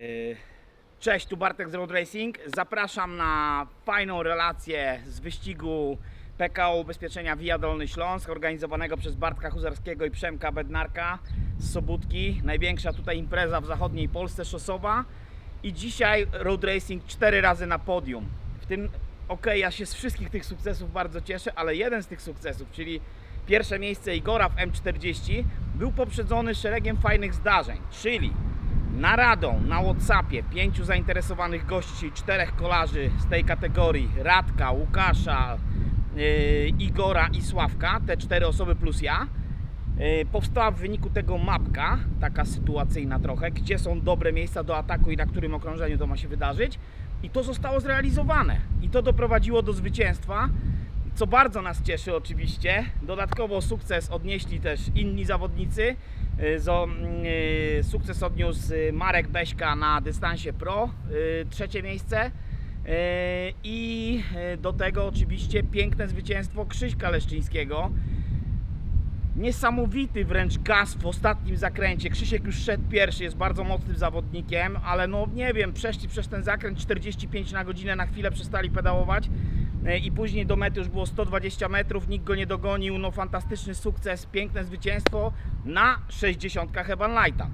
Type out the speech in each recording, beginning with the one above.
Y, Cześć, tu Bartek z Road Racing. Zapraszam na fajną relację z wyścigu PKO Ubezpieczenia Via Dolny Śląsk, organizowanego przez Bartka Huzarskiego i Przemka Bednarka z Sobótki. Największa tutaj impreza w zachodniej Polsce, szosowa. I dzisiaj Road Racing cztery razy na podium. W tym, okej, ja się z wszystkich tych sukcesów bardzo cieszę, ale jeden z tych sukcesów, czyli pierwsze miejsce Igora w M40, był poprzedzony szeregiem fajnych zdarzeń, czyli naradą na Whatsappie pięciu zainteresowanych gości, czterech kolarzy z tej kategorii, Radka, Łukasza, yy, Igora i Sławka, te cztery osoby plus ja. Yy, Powstała w wyniku tego mapka, taka sytuacyjna trochę, gdzie są dobre miejsca do ataku i na którym okrążeniu to ma się wydarzyć. I to zostało zrealizowane. I to doprowadziło do zwycięstwa, co bardzo nas cieszy oczywiście. Dodatkowo sukces odnieśli też inni zawodnicy. Y, Zo, y, sukces odniósł y, Marek Beśka na dystansie pro, trzecie miejsce. I do tego oczywiście piękne zwycięstwo Krzyśka Leszczyńskiego. Niesamowity wręcz gaz w ostatnim zakręcie. Krzysiek już szedł pierwszy, jest bardzo mocnym zawodnikiem, ale no nie wiem, przeszli przez ten zakręt 45 na godzinę, na chwilę przestali pedałować i później do mety już było 120 metrów, nikt go nie dogonił, no fantastyczny sukces, piękne zwycięstwo na 60 Heaven Lighta.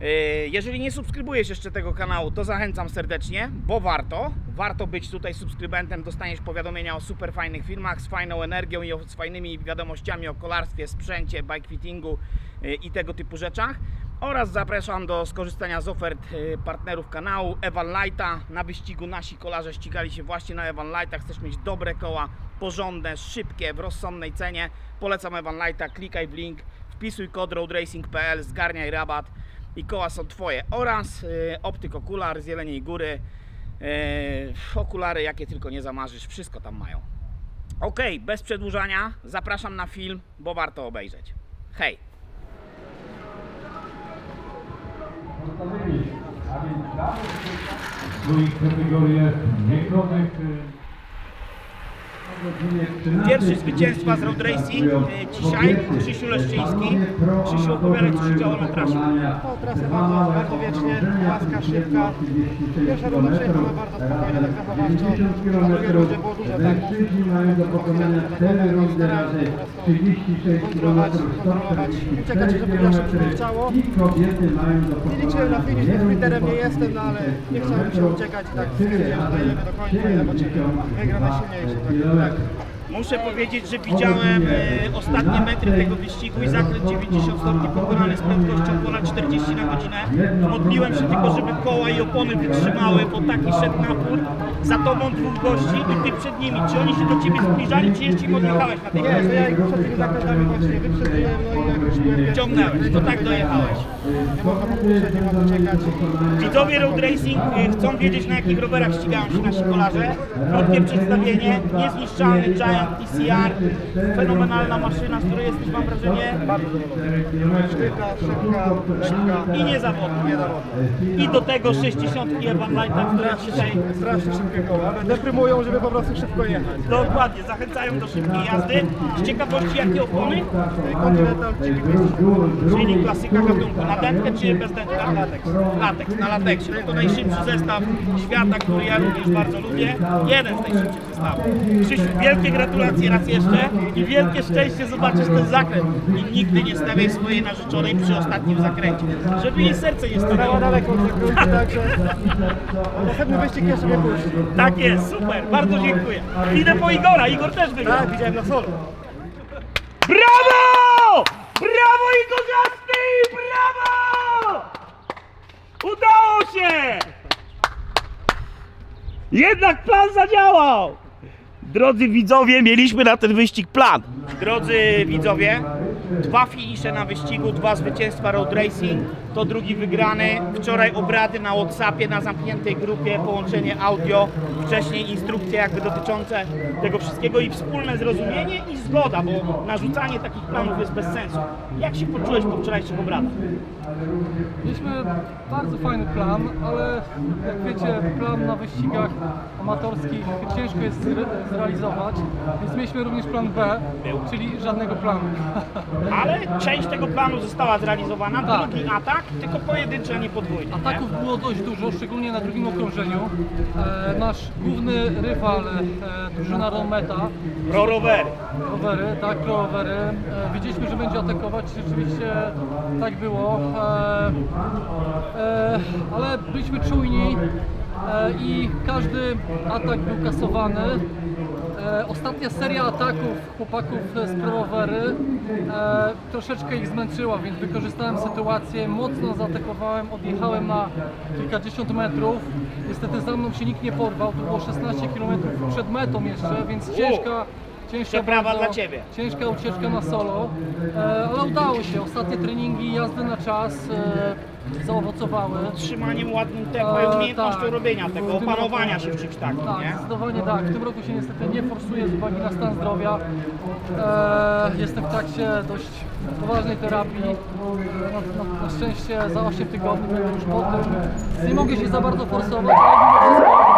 E, Jeżeli nie subskrybujesz jeszcze tego kanału, to zachęcam serdecznie, bo warto. Warto być tutaj subskrybentem, dostaniesz powiadomienia o super fajnych filmach z fajną energią i z fajnymi wiadomościami o kolarstwie, sprzęcie, bike fittingu e, i tego typu rzeczach. Oraz zapraszam do skorzystania z ofert e, partnerów kanału Evan Lighta. Na wyścigu nasi kolarze ścigali się właśnie na Evan Lighta. Chcesz mieć dobre koła, porządne, szybkie, w rozsądnej cenie. Polecam Evan Lighta, klikaj w link, wpisuj kod roadracing.pl, zgarniaj rabat i koła są Twoje. Oraz y, optyk okular z Jeleniej Góry. Y, okulary jakie tylko nie zamarzysz, wszystko tam mają. Ok, bez przedłużania, zapraszam na film, bo warto obejrzeć. Hej! Swoich kategoriach wiekowych. y, o godzinie 13:30 Pierwszy zwycięstwa z road racing, y, dzisiaj Krzysiu Leszczyński. Krzysiu, opowiadaj, co się działo na trasie. O, trasę bardzo, bardzo wiecznie, łaska, szybka. Pierwsza runda przejechała bardzo spokojnie, tak zachowawczo. Na drugiej rundzie było dużo tak. Mężczyźni mają do pokonania 4 rundy razy 36 km, kontrolować, uciekać, żeby mają do Nie liczyłem na finish, więc liderem nie jestem, no ale nie chciałem się uciekać i tak stwierdziłem, że dajemy do końca i zobaczymy. Wygra najsilniejszy. Tak, tak. Muszę powiedzieć, że widziałem e, ostatnie metry tego wyścigu i zakręt 90 stopni pokonany z prędkością ponad 40 na godzinę. Modliłem się tylko, żeby koła i opony wytrzymały, bo taki szedł napór. Za tobą dwóch gości i ty przed nimi. Czy oni się do ciebie zbliżali, czy jeszcze im odjechałeś na tej Nie, ja ich przed tymi zakrętami właśnie wyprzedziłem, no i jak już byłem Ciągnęłeś, to tak dojechałeś. Widzowie Road Racing y, chcą wiedzieć na jakich rowerach ścigają się nasi kolarze. Krótkie przedstawienie, niezniszczalny Giant TCR, fenomenalna maszyna, z której jesteś mam wrażenie Szybka, szybka, i niezawodna. I do tego 60 Urban Lighta, które dzisiaj Strasznie szybkie koła. Deprymują, żeby po prostu szybko jechać. dokładnie zachęcają do szybkiej jazdy. Z ciekawości jakie opony? Continental GP500. Czyli klasyka gatunku. Na dętkę czy bez dętka? Lateks. Lateks, na lateksie. No to najszybszy zestaw świata, który ja również bardzo lubię. Jeden z najszybszych zestawów. Krzysiu, wielkie gratulacje raz jeszcze i wielkie szczęście zobaczysz ten zakręt. I nigdy nie stawiaj swojej narzeczonej przy ostatnim zakręcie. Żeby jej serce nie stanęło. daleko od zakrętu, także następny wyścig jeszcze mnie puści. Tak jest, super, bardzo dziękuję. Idę po Igora, Igor też wygrał. Tak, widziałem na solo. Brawo! Brawo Igor Jasny! Brawo! Udało się! Jednak plan zadziałał! Drodzy widzowie, mieliśmy na ten wyścig plan. Drodzy widzowie, dwa finisze na wyścigu, dwa zwycięstwa road racing, to drugi wygrany. Wczoraj obrady na Whatsappie, na zamkniętej grupie, połączenie audio, wcześniej instrukcje jakby dotyczące tego wszystkiego i wspólne zrozumienie i zgoda, bo narzucanie takich planów jest bez sensu. Jak się poczułeś po wczorajszych obradach? Mieliśmy bardzo fajny plan, ale jak wiecie, plan na wyścigach amatorskich ciężko jest zre- zrealizować, więc mieliśmy również plan B, czyli żadnego planu. Ale część tego planu została zrealizowana, Tak. drugi atak tylko pojedyncze, a nie podwójne. nie? Ataków było dość dużo, szczególnie na drugim okrążeniu. E, nasz główny rywal, e, drużyna Rometa, Pro rowery. rowery, tak, pro rowery. E, wiedzieliśmy, że będzie atakować, rzeczywiście tak było. E, e, ale byliśmy czujni e, i każdy atak był kasowany. E, ostatnia seria ataków chłopaków z pro rowery e, troszeczkę ich zmęczyła, więc wykorzystałem sytuację, mocno zaatakowałem, odjechałem na kilkadziesiąt metrów. Niestety za mną się nikt nie porwał, to było 16 km przed metą jeszcze, więc ciężka Ciężka Przeprawa dla Ciebie. Ciężka ucieczka na solo, e, ale udało się. Ostatnie treningi, jazdy na czas e, zaowocowały. Trzymaniem ładnym tempa i E, umiejętnością tak. robienia tego, tym opanowania roku- się w czymś takim, Tak, nie? zdecydowanie tak. W tym roku się niestety nie forsuję z uwagi na stan zdrowia. E, jestem w trakcie dość poważnej terapii. Na, na, na szczęście za 8 tygodni będę już po tym. Nie mogę się za bardzo forsować, ale mimo wszystko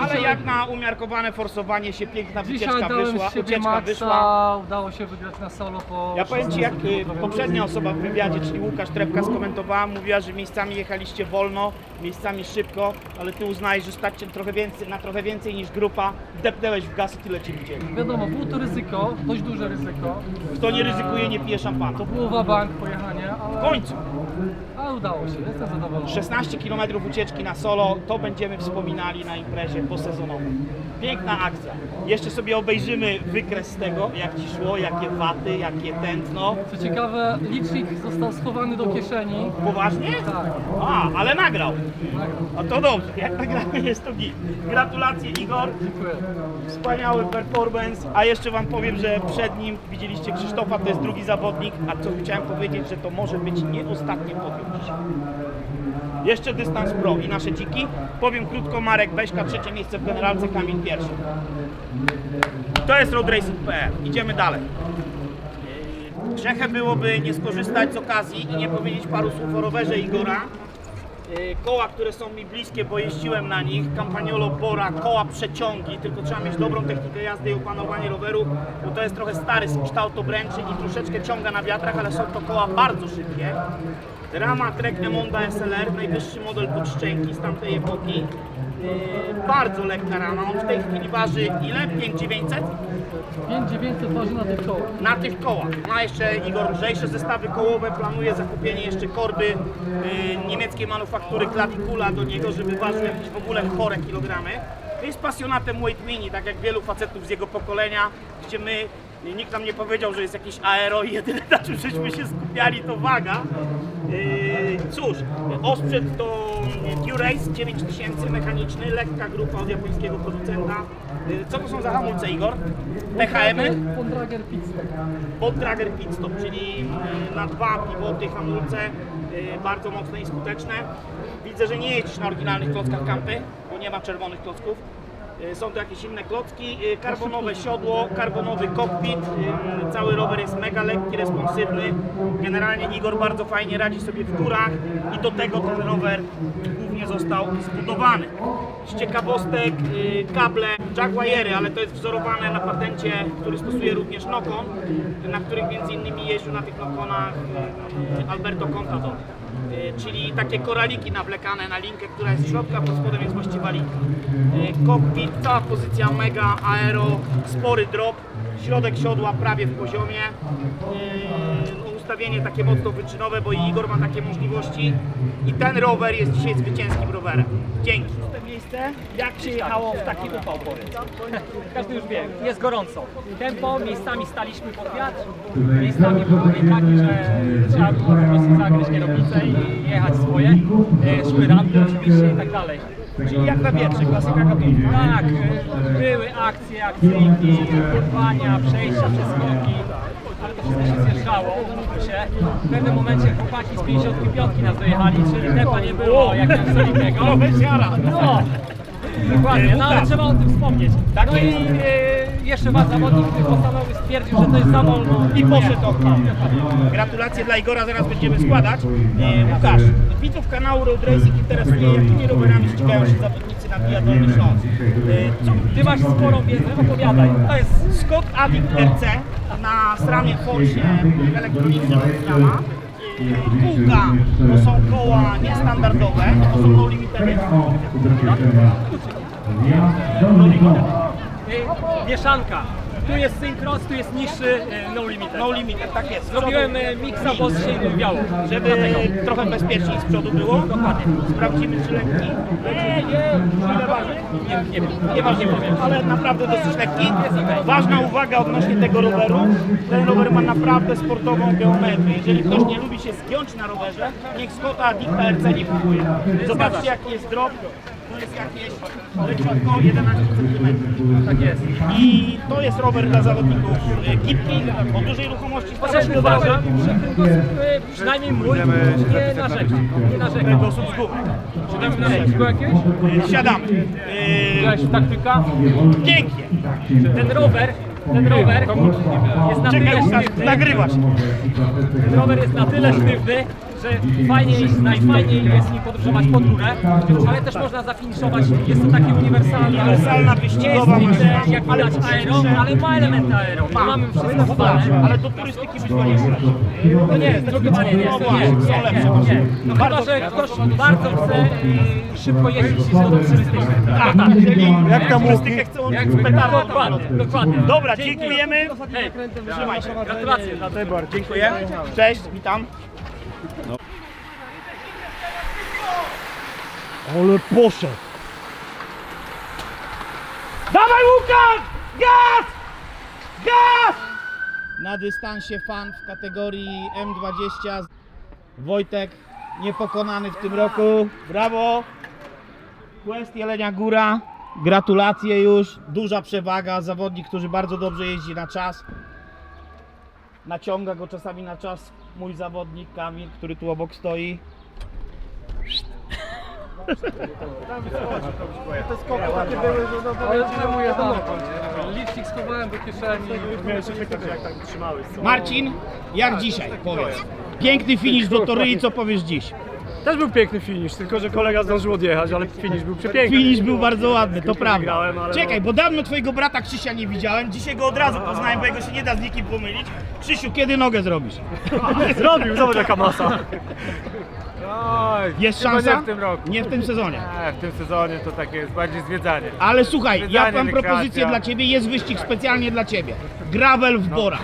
Ale dzisiaj- jak na umiarkowane forsowanie się piękna Dzisiaj wycieczka dałem wyszła, z siebie ucieczka maksa, wyszła. udało się wygrać na solo po Ja powiem Ci, jak 16 y, poprzednia osoba w wywiadzie, czyli Łukasz Trepka skomentowała, mówiła, że miejscami jechaliście wolno, miejscami szybko, ale Ty uznajesz, że stać Cię trochę więcej, na trochę więcej niż grupa, depnęłeś w gaz i tyle Ci widzieli. Wiadomo, było to ryzyko, dość duże ryzyko. Kto nie ryzykuje, nie pije szampana. To było wabank pojechanie, W ale, końcu! Ale udało się, jestem zadowolony. 16 km ucieczki na solo, to będziemy wspominali na imprezie posezonowej. Piękna akcja. Jeszcze sobie obejrzymy wykres z tego, jak Ci szło, jakie waty, jakie tętno. Co ciekawe, licznik został schowany do kieszeni. Poważnie? Tak, A, ale nagrał. A to dobrze, jak nagramy jest to git. Gratulacje Igor, Dziękuję. wspaniały performance, a jeszcze Wam powiem, że przed nim widzieliście Krzysztofa, to jest drugi zawodnik, a co chciałem powiedzieć, że to może być nie ostatnie podium. Jeszcze dystans pro i nasze dziki. Powiem krótko, Marek Beśka, trzecie miejsce w generalce, Kamil pierwszy. To jest roadracing.pl. Idziemy dalej. Yy, Grzechem byłoby nie skorzystać z okazji i nie powiedzieć paru słów o rowerze Igora. Yy, Koła, które są mi bliskie, bo jeździłem na nich, Campagnolo Bora, koła przeciągi, tylko trzeba mieć dobrą technikę jazdy i opanowanie roweru, bo to jest trochę stary z kształtu obręczy i troszeczkę ciąga na wiatrach, ale są to koła bardzo szybkie. Rama Trek Emonda SLR, najwyższy model podszczęki z tamtej epoki. Yy, bardzo lekka rama, on w tej chwili waży ile? 5900? 5900 waży na tych kołach. na tych kołach. Ma jeszcze Igor lżejsze zestawy kołowe, planuje zakupienie jeszcze korby y, niemieckiej manufaktury Clavicula do niego, żeby ważył jakieś w ogóle chore kilogramy. Jest pasjonatem weight mini, tak jak wielu facetów z jego pokolenia, gdzie my, nikt nam nie powiedział, że jest jakiś aero i jedyne na czym żeśmy się skupiali to waga. Yy, cóż, osprzęt to Durace 9000 mechaniczny, lekka grupa od japońskiego producenta. Yy, Co to są za hamulce Igor? PHM-y? Bontrager Pitstop. Poddrager Pit Stop, czyli y, na dwa pivoty hamulce, bardzo mocne i skuteczne. Widzę, że nie jeździsz na oryginalnych klockach kampy, bo nie ma czerwonych klocków. Y, Są to jakieś inne klocki, y, karbonowe siodło, karbonowy kokpit, y, cały rower jest mega lekki, responsywny. Generalnie Igor bardzo fajnie radzi sobie w górach i do tego ten rower głównie został zbudowany. Z ciekawostek kable Jaguarery, ale to jest wzorowane na patencie, który stosuje również Nokon, na których między innymi jeździł na tych Nokonach Alberto Contador. Y, Czyli takie koraliki nawlekane na linkę, która jest w środku, a pod spodem jest właściwa linka. Y, Cockpit, cała pozycja mega, aero, spory drop, środek siodła prawie w poziomie. Ustawienie takie mocno wyczynowe, bo i Igor ma takie możliwości. I ten rower jest dzisiaj zwycięskim rowerem. Dzięki. Jak się jechało w taki upał? Każdy już wie, jest gorąco. Tempo, miejscami staliśmy pod wiatr, miejscami były takie, że trzeba było po prostu zagryźć kierownicę i jechać swoje. E, Szły rampy oczywiście i tak dalej. Czyli jak na wietrze, klasyka gatunku. Tak, były akcje, akcyjki, kurwania, przejścia, przeskoki, wszystko się zjeżdżało, się. W pewnym momencie chłopaki z 55 nas dojechali, czyli tempa nie było jak na solidnego. No, dokładnie, no ale trzeba o tym wspomnieć. No i e, jeszcze wasz zawodnik postanowił stwierdził, że to jest za wolno. I poszedł. Gratulacje dla Igora, zaraz będziemy składać. E, Łukasz, widzów kanału Road Racing interesuje, jakimi rowerami ścigają się zawodnicy na Śląsk. Co, Ty masz sporą wiedzę, opowiadaj. To jest Scott Addict RC na stramie Forsie elektronicznym Strama. kółka to są koła niestandardowe, to są no limitery. Y, Mieszanka. Tu jest synchros, tu jest niższy y, no limiter. No limiter, tak jest. Zrobiłem y, miksa, bo się biało. żeby trochę bezpieczniej z przodu było. Dokładnie. Sprawdzimy czy lekki. Nie, nie. Ile waży? Nie, nie wiem. Nie ważnie powiem, ale naprawdę dosyć lekki. Ważna uwaga odnośnie tego roweru. Ten rower ma naprawdę sportową geometrię. Jeżeli ktoś nie lubi się zgiąć na rowerze, niech Scotta Dick PRC nie kupuje. Zobaczcie jaki jest drop. To jest jakieś leciutko 11 cm. Tak jest. I to jest rower dla zawodników e, gibki, o dużej ruchomości. Chociaż uważam, y, przynajmniej mój, nie narzeka. Nie narzeka. Kręgosłup z gumy. Czy tam było jakieś? E, Siadamy. E, Jakaś taktyka? Pięknie. Ten rower, ten rower jest na tyle sztywny, nagrywa się. ten rower jest na tyle sztywny, że fajniej, najfajniej jest nim podróżować pod górę, ale też można zafiniszować, jest to takie uniwersalne. Uniwersalna, wyścigowa Nie jest stricte, maszyna, jak widać aero, ale ma elementy aero. Ma. Mamy wszystko zdane. Ale do turystyki byś go nie brać. No nie, zdecydowanie nie. Nie, nie, są nie, lepsze nie. No chyba, że ktoś bardzo chce y, szybko jeździć z wodą turystyczną. Tak, czyli jak tam turystykę chcą Jak petardą. Dokładnie, dokładnie. Dobra, dziękujemy. Hej, Trzymaj się. gratulacje. Dziękuję. Cześć, witam. Ale poszedł. Dawaj Łukasz! Gaz! Gaz! Na dystansie fan w kategorii M20 Wojtek niepokonany w tym roku. Brawo! Quest Jelenia Góra. Gratulacje już. Duża przewaga. Zawodnik, który bardzo dobrze jeździ na czas. Naciąga go czasami na czas mój zawodnik Kamil, który tu obok stoi. Ale czemu jechałem? Licznik schowałem do kieszeni. Marcin, jak dzisiaj? Powiedz. Piękny finisz do Toryi, co powiesz dziś? Też był piękny finish, tylko że kolega zdążył odjechać, ale finish był przepiękny. Finisz był bardzo ładny, to prawda. wygrałem, ale Czekaj, no. bo dawno twojego brata Krzysia nie widziałem. Dzisiaj go od razu poznałem, bo jego się nie da z nikim pomylić. Krzysiu, kiedy nogę zrobisz? Zrobił, zobacz jaka masa. Oj, Jest chyba szansa? Nie w tym roku. Nie w tym sezonie. Nie, w tym sezonie to takie jest bardziej zwiedzanie. Ale słuchaj, ja mam propozycję rekreacja. dla ciebie, jest wyścig specjalnie dla ciebie. Gravel w Borach.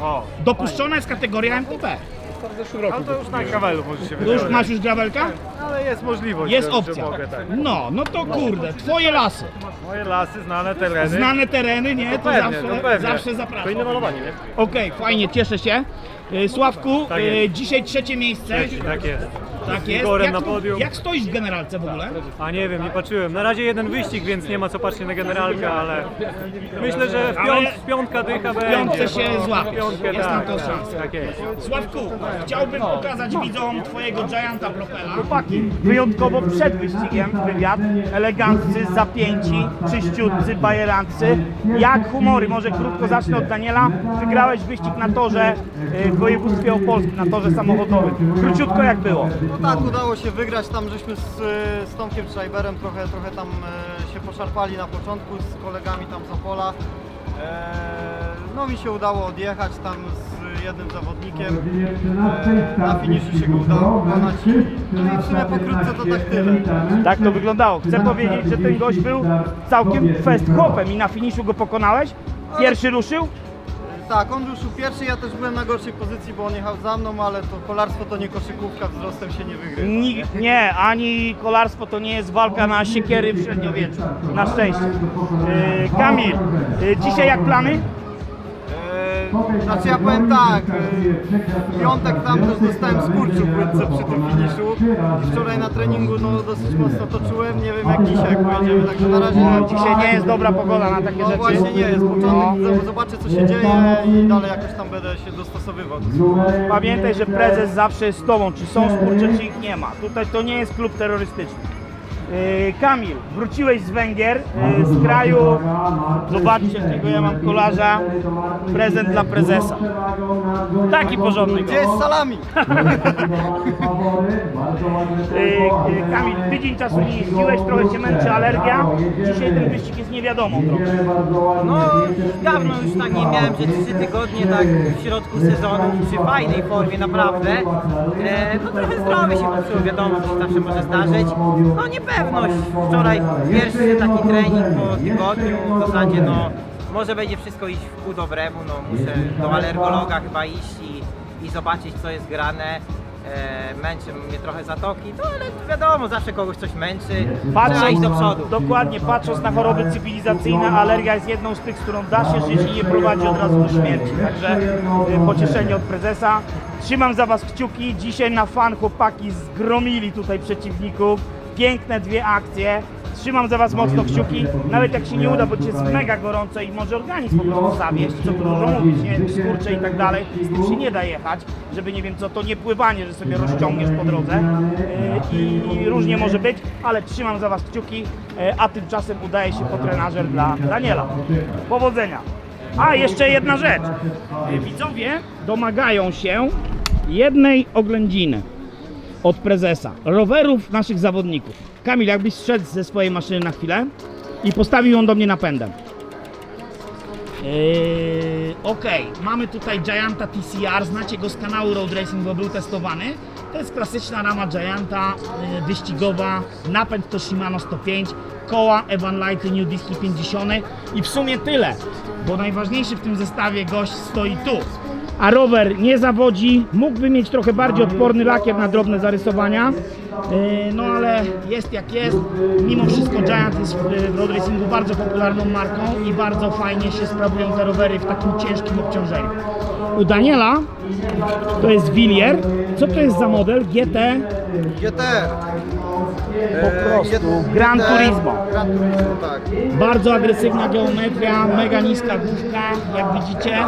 O, Dopuszczona jest kategoria MTB. ale to już na kawelu może się To już masz już gravelka? Ale jest możliwość, Jest że, opcja. Że mogę, tak. No, no to kurde, twoje lasy. Moje lasy, znane tereny. Znane tereny, nie? To pewnie, zawsze, to pewnie. zawsze zapraszam. To inne malowanie, nie? Okej, fajnie, cieszę się. E, Sławku, Tak jest. dzisiaj trzecie miejsce. Tak jest. Tak jest. Igorem Jak, na podium. jak stoisz w generalce w ogóle? A nie wiem, nie patrzyłem. Na razie jeden wyścig, więc nie ma co patrzeć na generalkę, ale myślę, że w, piąt, Ale- w piątka dycha W będzie. piątce się bo- złapiesz. Piątkę, Jest na tak, to tak, szansa. Tak jest. Sławku, chciałbym pokazać widzom twojego Gianta Propela. Chłopaki, wyjątkowo przed wyścigiem wywiad, eleganccy, zapięci, czyściutcy, bajerancy. Jak humory? Może krótko zacznę od Daniela. Wygrałeś wyścig na torze y, w województwie opolskim, na torze samochodowym. Króciutko jak było? No tak, udało się wygrać. Tam żeśmy z, y, z Tomkiem Schreiberem trochę, trochę tam e, się poszarpali na początku z kolegami tam z Opola. E, no mi się udało odjechać tam z jednym zawodnikiem. E, na finiszu się go udało pokonać. No i w sumie pokrótce to tak tyle. Tak to wyglądało. Chcę powiedzieć, że ten gość był całkiem fest hopem i na finiszu go pokonałeś. Pierwszy ruszył? Tak, on ruszył pierwszy, ja też byłem na gorszej pozycji, bo on jechał za mną, ale to kolarstwo to nie koszykówka, wzrostem się nie wygrywa. Ni- nie, ani kolarstwo to nie jest walka na siekiery w średniowieczu. Na szczęście. Yy, Kamil, yy, dzisiaj jak plany? Znaczy ja powiem tak, w piątek tam też dostałem skurczu płytce przy tym finiszu wczoraj na treningu no dosyć mocno to czułem, nie wiem jak dzisiaj jak pojedziemy, także na razie Dzisiaj nie jest dobra pogoda na takie no rzeczy. właśnie nie jest, początek, z- zobaczę co się dzieje i dalej jakoś tam będę się dostosowywał. Pamiętaj, że prezes zawsze jest z tobą, czy są skurcze, czy ich nie ma. Tutaj to nie jest klub terrorystyczny. Yy, Kamil, wróciłeś z Węgier, yy, z kraju. Zobaczcie, jakiego ja mam kolarza. Prezent dla prezesa. Taki porządny. Gdzie jest salami? Yy, Kamil, tydzień czasu nie jeździłeś, trochę cię męczy alergia. Dzisiaj ten wyścig jest niewiadomą trochę. No dawno już tak nie miałem, że trzy tygodnie tak w środku sezonu, przy fajnej formie naprawdę. E, no trochę zdrowie się popsuło, wiadomo, że się zawsze może zdarzyć. No niepewność. Wczoraj pierwszy taki trening po tygodniu, w zasadzie no może będzie wszystko iść w pół dobremu, no muszę do alergologa chyba iść i, i zobaczyć co jest grane. E, męczy mnie trochę zatoki, no ale wiadomo, zawsze kogoś coś męczy, trzeba iść do przodu. Dokładnie, patrząc na choroby cywilizacyjne, alergia jest jedną z tych, z którą da się żyć i nie prowadzi od razu do śmierci. Także y, pocieszenie od prezesa. Trzymam za Was kciuki. Dzisiaj na fan chłopaki zgromili tutaj przeciwników. Piękne dwie akcje. Trzymam za Was mocno kciuki. Nawet jak się nie uda, bo jest mega gorąco i może organizm po prostu zawieść, co tu dużo mówić, nie? Skurcze i tak dalej. Z tym się nie da jechać, żeby nie wiem co, to nie pływanie, że sobie rozciągniesz po drodze. Yy, I różnie może być, ale trzymam za Was kciuki, yy, a tymczasem udaje się po trenażer dla Daniela. Powodzenia. A, jeszcze jedna rzecz. Yy, Widzowie domagają się jednej oględziny od prezesa. Rowerów naszych zawodników. Kamil, jakbyś zszedł ze swojej maszyny na chwilę i postawił ją do mnie napędem. Yy, ok, mamy tutaj Gianta TCR, znacie go z kanału Road Racing, bo był testowany. To jest klasyczna rama Gianta yy, wyścigowa, napęd to Shimano 105, koła Evan Lighty New Diski 50 i w sumie tyle, bo najważniejszy w tym zestawie gość stoi tu. A rower nie zawodzi, mógłby mieć trochę bardziej odporny lakier na drobne zarysowania, yy, no ale jest jak jest. Mimo wszystko Giant jest w, road racingu bardzo popularną marką i bardzo fajnie się sprawują te rowery w takim ciężkim obciążeniu. U Daniela to jest Villier. Co to jest za model? GT GTR. Po prostu. Gran Turismo. Gran Turismo, tak. Bardzo agresywna geometria, mega niska główka, jak widzicie.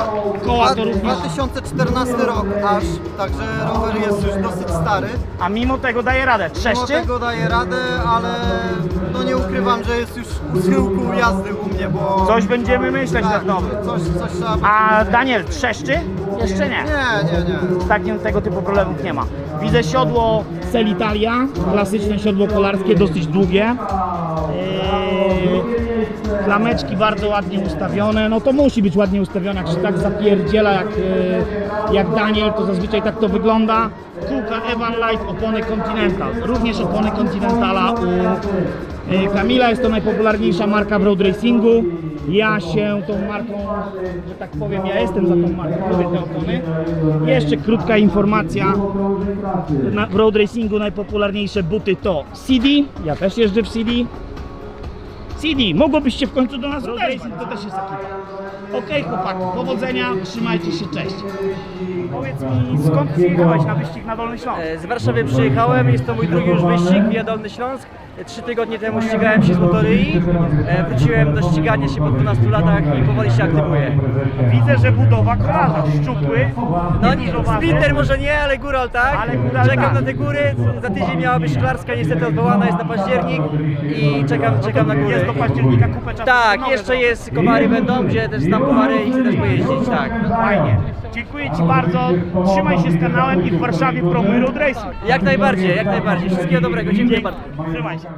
Koła to również. 2014 rok aż, także rower jest już dosyć stary. A mimo tego daje radę. Mimo Trzeszczy? tego daje radę, ale no nie ukrywam, że jest już u schyłku jazdy u mnie, bo... Coś będziemy myśleć tak, nad nowym. Coś, coś trzeba... A Daniel, trzeszczy? Jeszcze nie. Nie, nie, nie. Z takim tego typu problemów nie ma. Widzę siodło Celitalia, klasyczne siodło kolarskie, dosyć długie. Klameczki bardzo ładnie ustawione. No to musi być ładnie ustawione, jak się tak zapierdziela jak, yy, jak Daniel, to zazwyczaj tak to wygląda. Kółka Evan Light, opony Continental. Również opony Continentala u yy, Kamila. Jest to najpopularniejsza marka w road racingu. Ja się tą marką, że tak powiem, ja jestem za tą marką, lubię te opony. Jeszcze krótka informacja. Na, w road racingu najpopularniejsze buty to CD. Ja też jeżdżę w CD. CD, mogłobyście w końcu do nas racing, to też jest ekipa. Okej chłopaki, powodzenia, trzymajcie się, cześć. Powiedz mi, skąd przyjechałeś na wyścig na Dolny Śląsk? E, Z Warszawy przyjechałem, jest to mój drugi już wyścig, Via Dolny Śląsk. E, Trzy tygodnie temu ścigałem się z motoryi, e, wróciłem do ścigania się po 12 latach i powoli się aktywuję. Widzę, że budowa kolarza, szczupły, No nie, niedużowaty. sprinter może nie, ale góral tak. Ale góral czekam tak. na te góry, za tydzień miała być szklarska, niestety odwołana jest na październik i czekam, czekam na góry. Do października kupę czasu. Tak, jeszcze jest, kowary będą, gdzie też znam kowary i chcę też pojeździć, tak. Fajnie. Dziękuję Ci bardzo. Trzymaj się z kanałem i w Warszawie promuj road racing. Jak najbardziej, jak najbardziej. Wszystkiego dobrego, dziękuję bardzo. Trzymaj się.